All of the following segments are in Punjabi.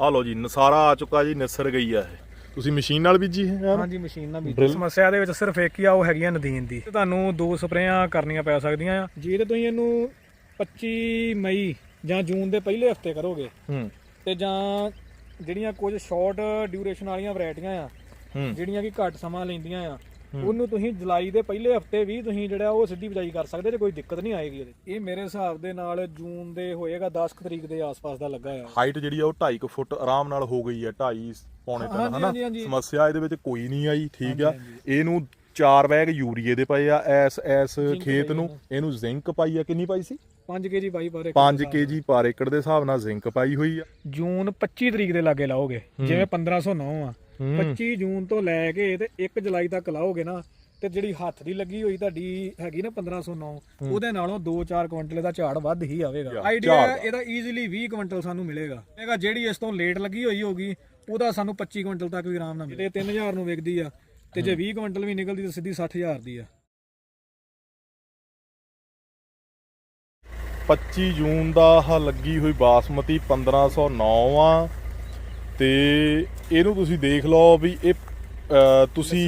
ਆ ਲਓ ਜੀ ਨਸਾਰਾ ਆ ਚੁੱਕਾ ਜੀ ਨਿਸਰ ਗਈ ਆ ਇਹ। ਤੁਸੀਂ ਮਸ਼ੀਨ ਨਾਲ ਬੀਜੀ ਹੈ ਯਾਰ ਹਾਂਜੀ ਮਸ਼ੀਨ ਨਾਲ Drill? ਸਮੱਸਿਆ ਦੇ ਵਿੱਚ ਸਿਰਫ ਇੱਕ ਹੀ ਆ ਉਹ ਹੈਗੀ ਆ ਨਦੀਨ ਦੀ। ਤੇ ਤੁਹਾਨੂੰ ਦੋ ਸਪਰੇਆਂ ਕਰਨੀਆਂ ਪੈ ਸਕਦੀਆਂ ਆ। ਜੇ ਤੇ ਤੁਸੀਂ ਇਹਨੂੰ 25 ਮਈ ਜਾਂ ਜੂਨ ਦੇ ਪਹਿਲੇ ਹਫ਼ਤੇ ਕਰੋਗੇ ਹੂੰ। ਤੇ ਜਾਂ ਜਿਹੜੀਆਂ ਕੁਝ ਸ਼ਾਰਟ ਡਿਊਰੇਸ਼ਨ ਵਾਲੀਆਂ ਵੈਰਾਈਟੀਆਂ ਆ ਹੂੰ। ਜਿਹੜੀਆਂ ਕਿ ਘੱਟ ਸਮਾਂ ਲੈਂਦੀਆਂ ਆ ਉਹਨੂੰ ਤੁਸੀਂ ਜੁਲਾਈ ਦੇ ਪਹਿਲੇ ਹਫ਼ਤੇ ਵੀ ਤੁਸੀਂ ਜਿਹੜਾ ਉਹ ਸਿੱਧੀ ਬਿਜਾਈ ਕਰ ਸਕਦੇ ਜੇ ਕੋਈ ਦਿੱਕਤ ਨਹੀਂ ਆਏਗੀ ਇਹਦੇ ਇਹ ਮੇਰੇ ਹਿਸਾਬ ਦੇ ਨਾਲ ਜੂਨ ਦੇ ਹੋਏਗਾ 10 ਕੁ ਤਰੀਕ ਦੇ ਆਸ-ਪਾਸ ਦਾ ਲੱਗਾ ਆ। ਹਾਈਟ ਜਿਹੜੀ ਆ ਉਹ 2.5 ਫੁੱਟ ਆਰਾਮ ਨਾਲ ਹੋ ਗਈ ਹੈ 2.5 ਪੌਣੇ ਤਿੰਨ ਹਨਾ। ਸਮੱਸਿਆ ਇਹਦੇ ਵਿੱਚ ਕੋਈ ਨਹੀਂ ਆਈ ਠੀਕ ਆ। ਇਹਨੂੰ ਚਾਰ ਬੈਗ ਯੂਰੀਏ ਦੇ ਪਏ ਆ ਐਸ ਐਸ ਖੇਤ ਪਈ ਨੂੰ। ਇਹਨੂੰ ਜ਼ਿੰਕ ਪਾਈ ਆ ਕਿੰਨੀ ਪਾਈ ਸੀ? 5 ਕੇਜੀ ਬਾਈ ਪਰ 5 ਕੇਜੀ ਪਰ ਏਕੜ ਦੇ ਹਿਸਾਬ ਨਾਲ ਜ਼ਿੰਕ ਪਾਈ ਹੋਈ ਆ। ਜੂਨ 25 ਤਰੀਕ ਦੇ ਲਾਗੇ ਲਾਓਗੇ ਜਿਵੇਂ 1509 ਆ। 25 ਜੂਨ ਤੋਂ ਲੈ ਕੇ ਤੇ 1 ਜੁਲਾਈ ਤੱਕ ਲਾਓਗੇ ਨਾ ਤੇ ਜਿਹੜੀ ਹੱਥ ਦੀ ਲੱਗੀ ਹੋਈ ਤੁਹਾਡੀ ਹੈਗੀ ਨਾ 1509 ਉਹਦੇ ਨਾਲੋਂ 2-4 ਕੁਇੰਟਲ ਦਾ ਝਾੜ ਵੱਧ ਹੀ ਆਵੇਗਾ। ਆਈਡੀਆ। ਇਹਦਾ ਈਜ਼ੀਲੀ 20 ਕੁਇੰਟਲ ਸਾਨੂੰ ਮਿਲੇਗਾ। ਇਹਗਾ ਜਿਹੜੀ ਇਸ ਤੋਂ ਲੇਟ ਲੱਗੀ ਹੋਈ ਹੋਗੀ ਉਹਦਾ ਸਾਨੂੰ 25 ਕੁਇੰਟਲ ਤੱਕ ਵੀ ਆਰਾਮ ਨਾਲ ਮਿਲੇ 3000 ਨੂੰ ਵਿਕਦੀ ਆ ਤੇ ਜੇ 20 ਕੁਇੰਟਲ ਵੀ ਨਿਕਲਦੀ ਤਾਂ ਸਿੱਧੀ 60000 ਦੀ ਆ। 25 ਜੂਨ ਦਾ ਆਹ ਲੱਗੀ ਹੋਈ ਬਾਸਮਤੀ 1509 ਆ। ਤੇ ਇਹਨੂੰ ਤੁਸੀਂ ਦੇਖ ਲਓ ਵੀ ਇਹ ਤੁਸੀਂ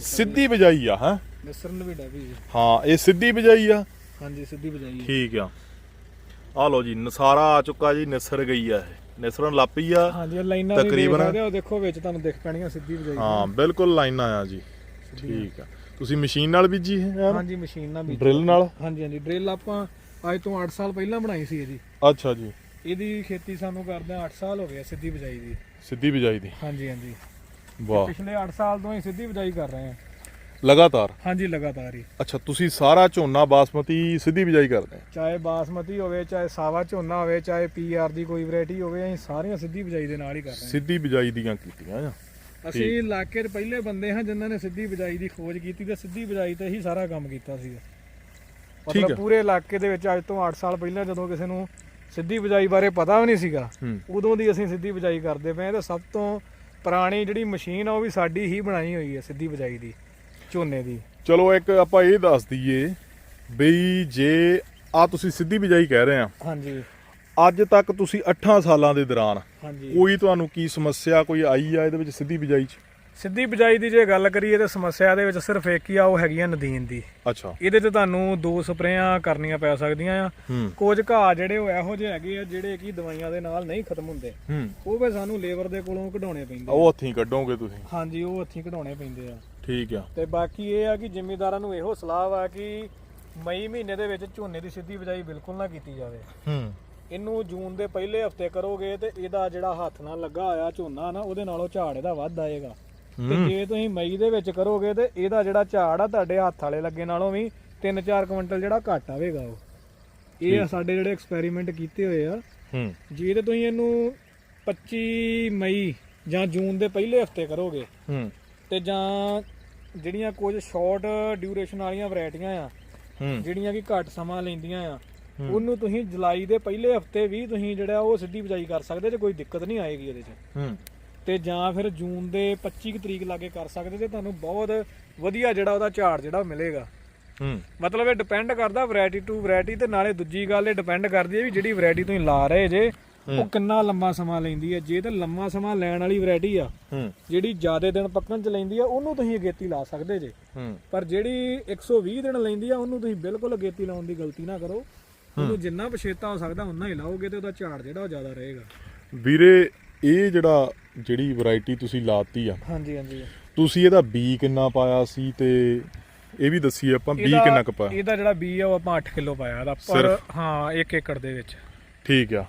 ਸਿੱਧੀ ਬਜਾਈ ਆ ਹਾਂ? ਮਿਸਰਨ ਵੀ ਡੈਵੀ ਹਾਂ ਇਹ ਸਿੱਧੀ ਬਜਾਈ ਆ। ਹਾਂਜੀ ਸਿੱਧੀ ਬਜਾਈ ਠੀਕ ਆ। ਆ ਲਓ ਜੀ ਨਸਾਰਾ ਆ ਚੁੱਕਾ ਜੀ ਨਿਸਰ ਗਈ ਆ ਇਹ। ਨਿਸਰਨ ਲੱਪੀ ਆ ਹਾਂਜੀ ਲਾਈਨਾਂ ਤਕਰੀਬਨ- ਤਕਰੀਬਨ ਉਹ ਦੇਖੋ ਵਿੱਚ ਤੁਹਾਨੂੰ ਦਿਖ ਪੈਣੀਆਂ ਸਿੱਧੀ ਬਜਾਈ ਹਾਂ ਬਿਲਕੁਲ ਲਾਈਨ ਆ ਜੀ। ਠੀਕ ਆ। ਤੁਸੀਂ ਮਸ਼ੀਨ ਨਾਲ ਬੀਜੀ ਹੈ ਹਾਂਜੀ ਮਸ਼ੀਨ ਨਾਲ ਵੀ ਡਰਿਲ ਨਾਲ? ਹਾਂਜੀ ਹਾਂਜੀ ਡਰਿਲ ਆਪਾਂ ਅੱਜ ਤੋਂ 8 ਸਾਲ ਪਹਿਲਾਂ ਬਣਾਈ ਸੀ ਇਹਦੀ ਅੱਛਾ ਜੀ। ਇਹਦੀ ਖੇਤੀ ਸਾਨੂੰ ਕਰਦੇ 8 ਸਾਲ ਹੋ ਗਏ ਆ ਸਿੱਧੀ ਬਜਾਈ ਦੀ। ਸਿੱਧੀ ਬਜਾਈ ਦੀ? ਹਾਂਜੀ ਹਾਂਜੀ। ਵਾਹ। ਪਿਛਲੇ 8 ਸਾਲ ਤੋਂ ਹੀ ਸਿੱਧੀ ਬਜਾਈ ਕਰ ਰਹੇ ਹਾਂ। ਲਗਾਤਾਰ? ਹਾਂਜੀ ਲਗਾਤਾਰ ਹੀ। ਅੱਛਾ ਤੁਸੀਂ ਸਾਰਾ ਝੋਨਾ ਬਾਸਮਤੀ ਸਿੱਧੀ ਬਜਾਈ ਕਰਦੇ ਆ ਚਾਹੇ ਬਾਸਮਤੀ ਹੋਵੇ ਚਾਹੇ ਸਾਵਾ ਝੋਨਾ ਹੋਵੇ ਚਾਹੇ ਪੀਆਰ ਦੀ ਕੋਈ ਵੈਰਾਈਟੀ ਹੋਵੇ ਅਸੀਂ ਸਾਰੀਆਂ ਸਿੱਧੀ ਬਜਾਈ ਦੇ ਨਾਲ ਹੀ ਕਰ ਰਹੇ ਸਿੱਧੀ ਬਜਾਈ ਦੀਆਂ ਕੀਤੀਆਂ ਆ ਹਾਂ ਅਸੀਂ ਇਲਾਕੇ 'ਚ ਪਹਿਲੇ ਬੰਦੇ ਹਾਂ ਜਿਨ੍ਹਾਂ ਨੇ ਸਿੱਧੀ ਬਜਾਈ ਦੀ ਖੋਜ ਕੀਤੀ ਤੇ ਸਿੱਧੀ ਬਜਾਈ ਤੇ ਹੀ ਸਾਰਾ ਕੰਮ ਕੀਤਾ ਠੀਕ ਹੈ। ਮਤਲਬ ਪੂਰੇ ਇਲਾਕੇ ਦੇ ਵਿੱਚ ਅੱਜ ਤੋਂ 8 ਸਾਲ ਪਹਿਲਾਂ ਜਦੋਂ ਕਿਸੇ ਨੂੰ ਸਿੱਧੀ ਬਜਾਈ ਬਾਰੇ ਪਤਾ ਵੀ ਨਹੀਂ ਸੀਗਾ। ਉਦੋਂ ਦੀ ਅਸੀਂ ਸਿੱਧੀ ਬਜਾਈ ਕਰਦੇ ਪਏ ਤੇ ਸਭ ਤੋਂ ਪੁਰਾਣੀ ਜਿਹੜੀ ਮਸ਼ੀਨ ਆ ਉਹ ਵੀ ਸਾਡੀ ਹੀ ਬਣਾਈ ਹੋਈ ਹੈ ਸਿੱਧੀ ਬਜਾਈ ਦੀ ਝੋਨੇ ਦੀ। ਚਲੋ ਇੱਕ ਆਪਾਂ ਇਹ ਦੱਸ ਦਈਏ ਬਈ ਜੇ ਆ ਤੁਸੀਂ ਸਿੱਧੀ ਬਜਾਈ ਕਹਿ ਰਹੇ ਆ ਹਾਂਜੀ। ਅੱਜ ਤੱਕ ਤੁਸੀਂ 8 ਸਾਲਾਂ ਦੇ ਦੌਰਾਨ ਕੋਈ ਤੁਹਾਨੂੰ ਕੀ ਸਮੱਸਿਆ ਕੋਈ ਆਈ ਆ ਇਹਦੇ ਵਿੱਚ ਸਿੱਧੀ ਬਜਾਈ 'ਚ? ਸਿੱਧੀ ਬਜਾਈ ਦੀ ਜੇ ਗੱਲ ਕਰੀਏ ਤੇ ਸਮੱਸਿਆ ਦੇ ਵਿੱਚ ਸਿਰਫ ਇੱਕ ਹੀ ਆ ਉਹ ਹੈਗੀ ਆ ਨਦੀਨ ਦੀ। ਅੱਛਾ। ਇਹਦੇ ਤੇ ਤੁਹਾਨੂੰ ਦੋ ਸਪਰੇਆਂ ਕਰਨੀਆਂ ਪੈ ਸਕਦੀਆਂ ਆ। ਕੁਝ ਘਾਹ ਜਿਹੜੇ ਉਹ ਇਹੋ ਜਿਹੇ ਹੈਗੇ ਆ ਜਿਹੜੇ ਕਿ ਦਵਾਈਆਂ ਦੇ ਨਾਲ ਨਹੀਂ ਖਤਮ ਹੁੰਦੇ। ਉਹ ਵੀ ਸਾਨੂੰ ਲੇਬਰ ਦੇ ਕੋਲੋਂ ਕਢਾਉਣੇ ਪੈਂਦੇ। ਉਹ ਹੱਥੀਂ ਕੱਢੋਗੇ ਤੁਸੀਂ? ਹਾਂਜੀ ਉਹ ਹੱਥੀਂ ਕਢਾਉਣੇ ਪੈਂਦੇ ਆ। ਠੀਕ ਆ। ਤੇ ਬਾਕੀ ਇਹ ਆ ਕਿ ਜ਼ਿਮੀਦਾਰਾਂ ਨੂੰ ਇਹੋ ਸਲਾਹ ਆ ਕਿ ਮਈ ਮਹੀਨੇ ਦੇ ਵਿੱਚ ਝੋਨੇ ਦੀ ਸਿੱਧੀ ਬਜਾਈ ਬਿਲਕੁਲ ਨਾ ਕੀਤੀ ਜਾਵੇ। ਹੂੰ। ਇਹਨੂੰ ਜੂਨ ਦੇ ਪਹਿਲੇ ਹਫ਼ਤੇ ਕਰੋਗੇ ਤੇ ਇਹਦਾ ਜਿਹੜਾ ਹੱਥ ਨਾਲ ਲੱਗਾ ਹੋਇਆ ਝੋਨਾ ਨਾ ਉਹਦੇ ਨਾਲੋਂ ਝਾੜ ਇਹਦਾ ਵੱਧ ਆਏਗਾ। ਤੇ ਜੇ ਤੁਸੀਂ ਮਈ ਦੇ ਵਿੱਚ ਕਰੋਗੇ ਤੇ ਇਹਦਾ ਜਿਹੜਾ ਝਾੜ ਆ ਤੁਹਾਡੇ ਹੱਥ ਵਾਲੇ ਲੱਗੇ ਨਾਲੋਂ ਵੀ 3-4 ਕੁਇੰਟਲ ਜਿਹੜਾ ਘੱਟ ਆਵੇਗਾ ਉਹ। ਇਹ ਸਾਡੇ ਜਿਹੜੇ ਐਕਸਪੈਰੀਮੈਂਟ ਕੀਤੇ ਹੋਏ ਆ। ਹੂੰ। ਜੇ ਤੇ ਤੁਸੀਂ ਇਹਨੂੰ 25 ਮਈ ਜਾਂ ਜੂਨ ਦੇ ਪਹਿਲੇ ਹਫ਼ਤੇ ਕਰੋਗੇ ਹੂੰ। ਤੇ ਜਾਂ ਜਿਹੜੀਆਂ ਕੁਝ ਸ਼ਾਰਟ ਡਿਊਰੇਸ਼ਨ ਵਾਲੀਆਂ ਵੈਰਾਈਟੀਆਂ ਆ ਹੂੰ। ਜਿਹੜੀਆਂ ਕਿ ਘੱਟ ਸਮਾਂ ਲੈਂਦੀਆਂ ਆ ਉਹਨੂੰ ਤੁਸੀਂ ਜੁਲਾਈ ਦੇ ਪਹਿਲੇ ਹਫ਼ਤੇ ਵੀ ਤੁਸੀਂ ਜਿਹੜਾ ਉਹ ਸਿੱਧੀ ਬਜਾਈ ਕਰ ਸਕਦੇ ਜੇ ਕੋਈ ਦਿੱਕਤ ਨਹੀਂ ਆਏਗੀ ਇਹਦੇ 'ਚ। ਹੂੰ। ਤੇ ਜਾਂ ਫਿਰ ਜੂਨ ਦੇ 25 ਕੁ ਤਰੀਕ ਲਾਗੇ ਕਰ ਸਕਦੇ ਤੇ ਤੁਹਾਨੂੰ ਬਹੁਤ ਵਧੀਆ ਜਿਹੜਾ ਉਹਦਾ ਝਾੜ ਜਿਹੜਾ ਉਹ ਮਿਲੇਗਾ। ਹੂੰ। ਮਤਲਬ ਇਹ ਡਿਪੈਂਡ ਕਰਦਾ ਵੈਰਾਈਟੀ ਟੂ ਵੈਰਾਈਟੀ ਤੇ ਨਾਲੇ ਦੂਜੀ ਗੱਲ ਇਹ ਡਿਪੈਂਡ ਕਰਦੀ ਹੈ ਵੀ ਜਿਹੜੀ ਵੈਰਾਈਟੀ ਤੁਸੀਂ ਲਾ ਰਹੇ ਜੇ ਉਹ ਕਿੰਨਾ ਲੰਮਾ ਸਮਾਂ ਲੈਂਦੀ ਹੈ। ਜੇ ਤੇ ਲੰਮਾ ਸਮਾਂ ਲੈਣ ਵਾਲੀ ਵੈਰਾਈਟੀ ਆ ਹੂੰ। ਜਿਹੜੀ ਜ਼ਿਆਦਾ ਦਿਨ ਪੱਕਣ ਚ ਲੈਂਦੀ ਆ ਉਹਨੂੰ ਤੁਸੀਂ ਅਗੇਤੀ ਲਾ ਸਕਦੇ ਜੇ। ਹੂੰ। ਪਰ ਜਿਹੜੀ 120 ਦਿਨ ਲੈਂਦੀ ਆ ਉਹਨੂੰ ਤੁਸੀਂ ਬਿਲਕੁਲ ਅਗੇਤੀ ਲਾਉਣ ਦੀ ਗਲਤੀ ਨਾ ਕਰੋ। ਉਹਨੂੰ ਜਿੰਨਾ ਪਛੇਤਾ ਹੋ ਸਕਦਾ ਉਨਾ ਹੀ ਲਾਓਗੇ ਤੇ ਉਹਦਾ ਝਾੜ ਜਿਹੜਾ ਉਹ ਜ਼ਿਆਦਾ ਰਹੇਗਾ। ਵੀਰੇ ਇਹ ਜਿਹੜਾ ਜਿਹੜੀ ਵੈਰਾਈਟੀ ਤੁਸੀਂ ਲਾਤੀ ਆ ਹਾਂਜੀ ਹਾਂਜੀ। ਤੁਸੀਂ ਇਹਦਾ ਬੀ ਕਿੰਨਾ ਪਾਇਆ ਸੀ ਤੇ ਇਹ ਵੀ ਦੱਸੀਏ ਆਪਾਂ ਬੀ ਇਹਦਾ- ਕਿੰਨਾ ਕੁ ਪਾਇਆ? ਇਹਦਾ ਜਿਹੜਾ ਬੀ ਆ ਉਹ ਆਪਾਂ 8 ਕਿਲੋ ਪਾਇਆ ਇਹਦਾ ਪਰ ਸਿਰਫ? ਹਾਂ 1 ਏਕੜ ਦੇ ਵਿੱਚ। ਠੀਕ ਆ।